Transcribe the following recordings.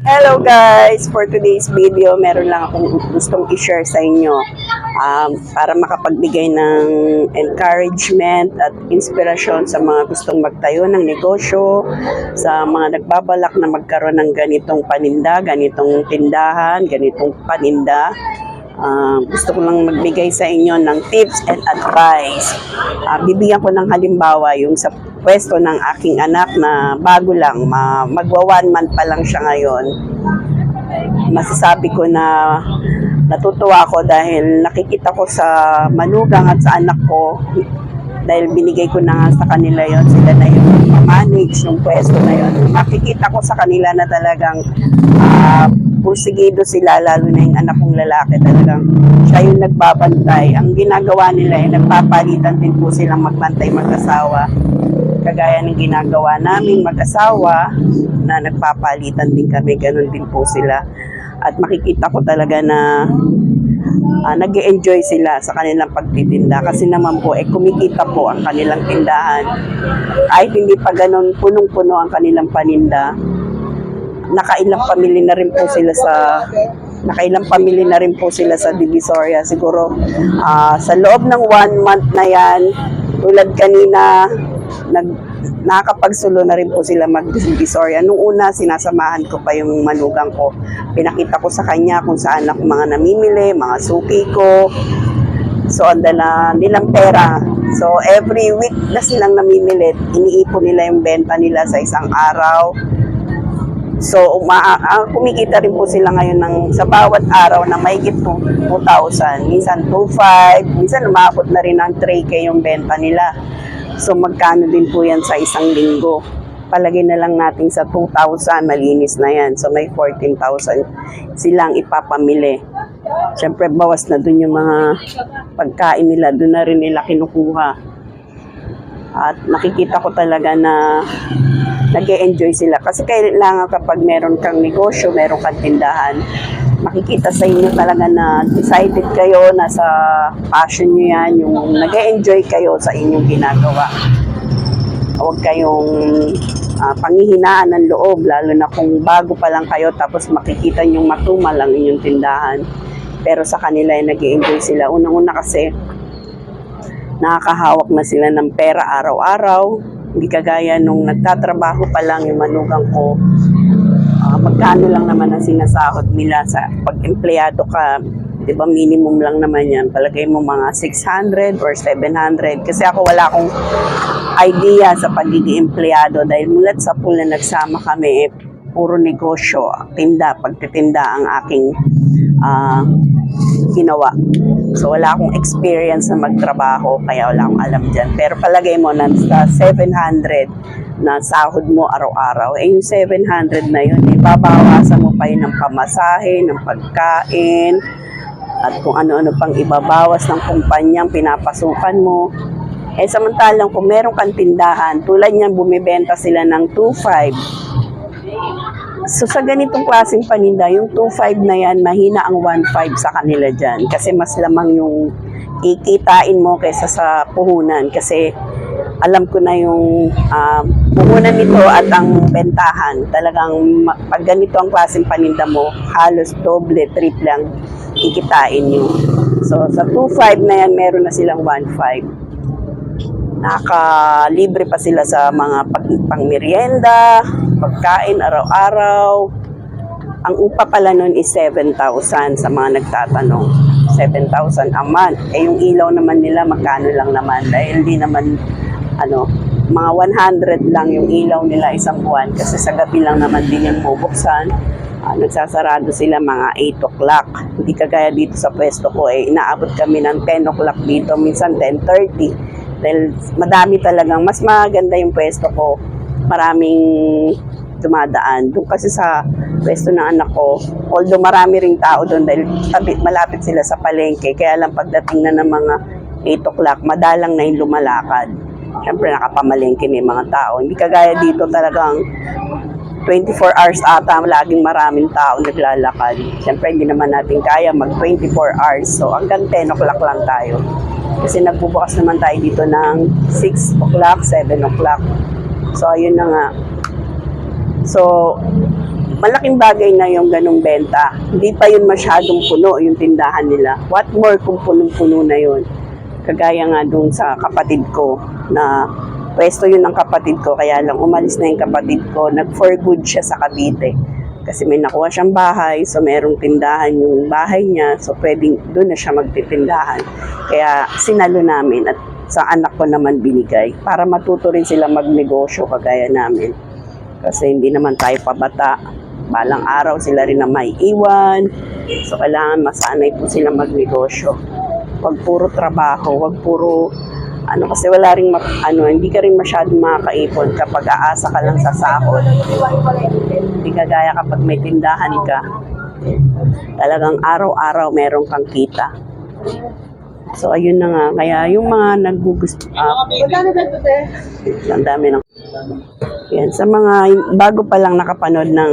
Hello guys! For today's video, meron lang akong gustong i-share sa inyo um, para makapagbigay ng encouragement at inspirasyon sa mga gustong magtayo ng negosyo, sa mga nagbabalak na magkaroon ng ganitong paninda, ganitong tindahan, ganitong paninda. Ah, gusto ko lang magbigay sa inyo ng tips and advice. Ah, bibigyan ko ng halimbawa yung sa pwesto ng aking anak na bago lang, ma- magwa one month pa lang siya ngayon. Masasabi ko na natutuwa ako dahil nakikita ko sa manugang at sa anak ko dahil binigay ko na nga sa kanila yon sila na yung manage ng pwesto na yon makikita ko sa kanila na talagang ah, pursigido sila lalo na yung anak kong lalaki talagang siya yung nagbabantay. Ang ginagawa nila ay nagpapalitan din po silang magbantay mag-asawa. Kagaya ng ginagawa naming mag-asawa na nagpapalitan din kami ganun din po sila. At makikita ko talaga na uh, nag enjoy sila sa kanilang pagtitinda. Kasi naman po eh kumikita po ang kanilang tindahan. Kahit hindi pa ganun punong-puno ang kanilang paninda nakailang pamilya na rin po sila sa nakailang pamilya na rin po sila sa Divisoria siguro ah, sa loob ng one month na yan tulad kanina nag nakakapagsulo na rin po sila mag-Divisoria. Nung una, sinasamahan ko pa yung manugang ko. Pinakita ko sa kanya kung saan ako mga namimili, mga suki ko. So, ang dala nilang pera. So, every week na silang namimili, iniipon nila yung benta nila sa isang araw. So, uma, ah, kumikita rin po sila ngayon ng sa bawat araw na mahigit po 2,000. Minsan 2,500, minsan umabot na rin ng 3K yung benta nila. So, magkano din po yan sa isang linggo? Palagay na lang natin sa 2,000, malinis na yan. So, may 14,000 silang ipapamili. Siyempre, bawas na dun yung mga pagkain nila. Doon na rin nila kinukuha. At nakikita ko talaga na nag enjoy sila. Kasi kailangan kapag meron kang negosyo, meron kang tindahan, makikita sa inyo talaga na decided kayo, nasa passion nyo yan, yung nag enjoy kayo sa inyong ginagawa. Huwag kayong ah, panghihinaan ng loob, lalo na kung bago pa lang kayo, tapos makikita nyo matumal ang inyong tindahan. Pero sa kanila ay nag enjoy sila. Unang-una kasi, nakakahawak na sila ng pera araw-araw. Hindi kagaya nung nagtatrabaho pa lang yung manugang ko, Ah, magkano lang naman ang sinasahod nila sa pag-empleyado ka, 'di ba minimum lang naman 'yan. Palagay mo mga 600 or 700 kasi ako wala akong idea sa pagiging empleyado dahil mulat sa pool na nagsama kami eh, puro negosyo, tinda, pagtitinda ang aking ah, ginawa. So wala akong experience na magtrabaho kaya wala akong alam dyan. Pero palagay mo na sa 700 na sahod mo araw-araw, eh yung 700 na yun, ibabawasan mo pa yun ng pamasahe, ng pagkain, at kung ano-ano pang ibabawas ng kumpanyang pinapasukan mo. Eh samantalang kung meron kang tindahan, tulad niyan bumibenta sila ng 2.5. So sa ganitong klaseng paninda, yung 2.5 na yan, mahina ang 1.5 sa kanila dyan. Kasi mas lamang yung ikitain mo kaysa sa puhunan. Kasi alam ko na yung um, puhunan nito at ang bentahan. Talagang pag ganito ang klaseng paninda mo, halos doble, triple ang kikitain nyo. So sa 2.5 na yan, meron na silang 1.5 nakalibre pa sila sa mga pag, pangmerienda, pagkain araw-araw. Ang upa pala nun is 7,000 sa mga nagtatanong. 7,000 a month. Eh yung ilaw naman nila magkano lang naman dahil di naman ano, mga 100 lang yung ilaw nila isang buwan kasi sa gabi lang naman din yung bubuksan. Ah, nagsasarado sila mga 8 o'clock. Hindi kagaya dito sa pwesto ko eh, inaabot kami ng 10 o'clock dito, minsan 10.30. Dahil madami talagang, mas maganda yung pwesto ko. Maraming dumadaan. Doon kasi sa pwesto ng anak ko, although marami ring tao doon dahil tabi, malapit sila sa palengke, kaya lang pagdating na ng mga 8 o'clock, madalang na yung lumalakad. Siyempre nakapamalengke na yung mga tao. Hindi kagaya dito talagang 24 hours ata, laging maraming tao naglalakad. Siyempre, hindi naman natin kaya mag 24 hours. So, hanggang 10 o'clock lang tayo. Kasi nagbubukas naman tayo dito ng 6 o'clock, 7 o'clock. So, ayun na nga. So, malaking bagay na yung ganong benta. Hindi pa yun masyadong puno yung tindahan nila. What more kung punong-puno na yun? Kagaya nga dun sa kapatid ko na pwesto yun ng kapatid ko kaya lang umalis na yung kapatid ko nag for good siya sa Cavite kasi may nakuha siyang bahay so merong tindahan yung bahay niya so pwedeng doon na siya magtitindahan kaya sinalo namin at sa anak ko naman binigay para matuto rin sila magnegosyo kagaya namin. Kasi hindi naman tayo pabata. Balang araw sila rin na may iwan. So kailangan masanay po sila magnegosyo. Wag puro trabaho wag puro ano kasi wala ring ano hindi ka rin masyadong makakaipon kapag aasa ka lang sa sahod. Hindi kagaya kapag may tindahan ka. Talagang araw-araw meron kang kita. So ayun na nga. Kaya yung mga naggugusto ah, ang dami ng yan, sa mga bago pa lang nakapanood ng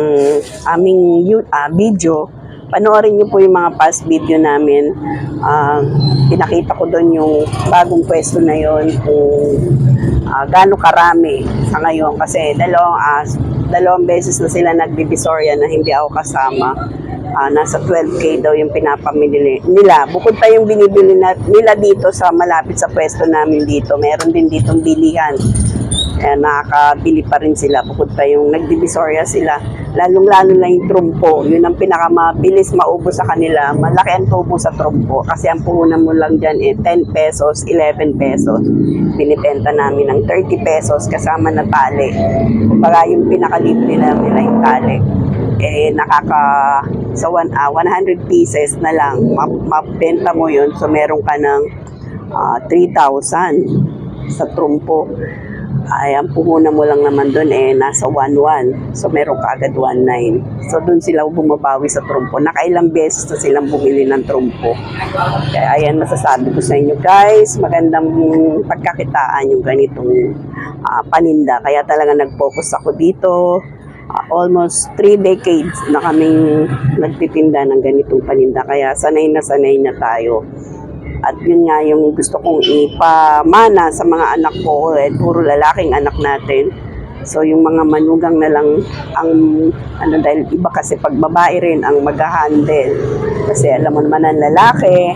aming ah, video, panoorin niyo po yung mga past video namin. Ah, pinakita ko doon yung bagong pwesto na yon kung uh, gaano karami sa ngayon. Kasi dalawang, ah, dalawang beses na sila nagdivisoria na hindi ako kasama. Ah, nasa 12k daw yung pinapamili nila. Bukod pa yung binibili na, nila dito sa malapit sa pwesto namin dito. Meron din ditong bilihan. Kaya nakakabili pa rin sila. Bukod pa yung nagdivisoria sila. Lalong-lalo na yung trumpo. Yun ang pinakamabilis maubos sa kanila. Malaki ang tubo sa trumpo. Kasi ang puhunan mo lang dyan eh, 10 pesos, 11 pesos. Binibenta namin ng 30 pesos kasama na tali. Kumbaga yung pinakalibre namin na yung tali. Eh, nakaka sa one, ah, 100 pieces na lang. Ma- mabenta mo yun. So, meron ka ng ah, 3,000 sa trumpo ay ang puhunan mo lang naman doon eh nasa 1-1. So meron ka agad 1-9. So doon sila bumabawi sa trumpo. Nakailang beses na silang bumili ng trumpo. Kaya ayan masasabi ko sa inyo guys, magandang pagkakitaan yung ganitong ah, paninda. Kaya talaga nag-focus ako dito. Ah, almost 3 decades na kaming nagtitinda ng ganitong paninda. Kaya sanay na sanay na tayo. At yun nga yung gusto kong ipamana sa mga anak ko, eh, puro lalaking anak natin. So yung mga manugang na lang ang ano dahil iba kasi pag babae rin ang mag-handle. Kasi alam mo naman ang lalaki,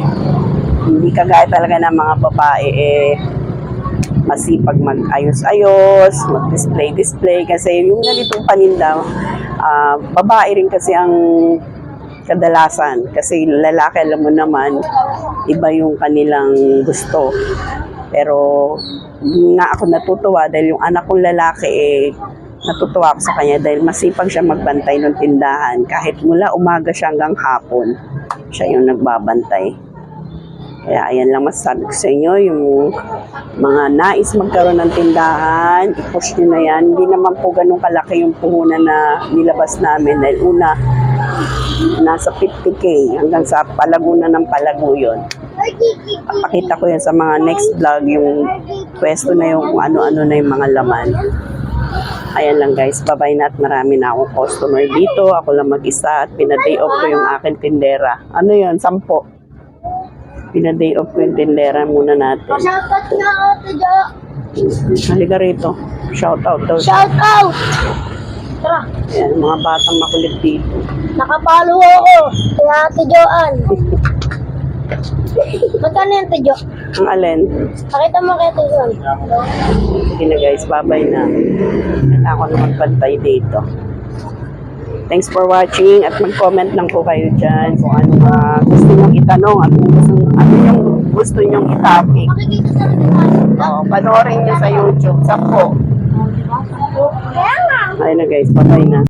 hindi kagaya talaga ng mga babae eh masipag mag-ayos-ayos, mag-display-display kasi yung ganitong paninda, ah, babae rin kasi ang kadalasan kasi lalaki alam mo naman iba yung kanilang gusto. Pero nga ako natutuwa dahil yung anak kong lalaki eh natutuwa ako sa kanya dahil masipag siya magbantay ng tindahan. Kahit mula umaga siya hanggang hapon siya yung nagbabantay. Kaya ayan lang masasabi ko sa inyo yung mga nais magkaroon ng tindahan i-push nyo na yan. Hindi naman po ganun kalaki yung puhunan na nilabas namin dahil una nasa 50k hanggang sa palaguna ng palago yun. Pakita ko yan sa mga next vlog yung pwesto na yung ano-ano na yung mga laman. Ayan lang guys, babay na at marami na akong customer dito. Ako lang mag-isa at pinaday off ko yung akin tindera. Ano yun? Sampo. Pinaday off ko yung tindera muna natin. Shoutout na Ate Jo. Halika rito. Shout out daw. Shoutout! Tara, Ayan, mga batang makulit dito. nakapalo ako kay Ate Joan. Magkano yan, Ate Jo? Ang alin? Pakita mo kay Ate Joan. Sige na guys, babay na. Kailangan ko na magbantay dito. Thanks for watching at mag-comment lang po kayo dyan kung ano uh, gusto nyong itanong at kung gusto, ano yung gusto nyong i-topic. Makikita sa akin. Oh, panoorin nyo sa YouTube. Sampo. Kaya nga. Ayun na guys, babay na.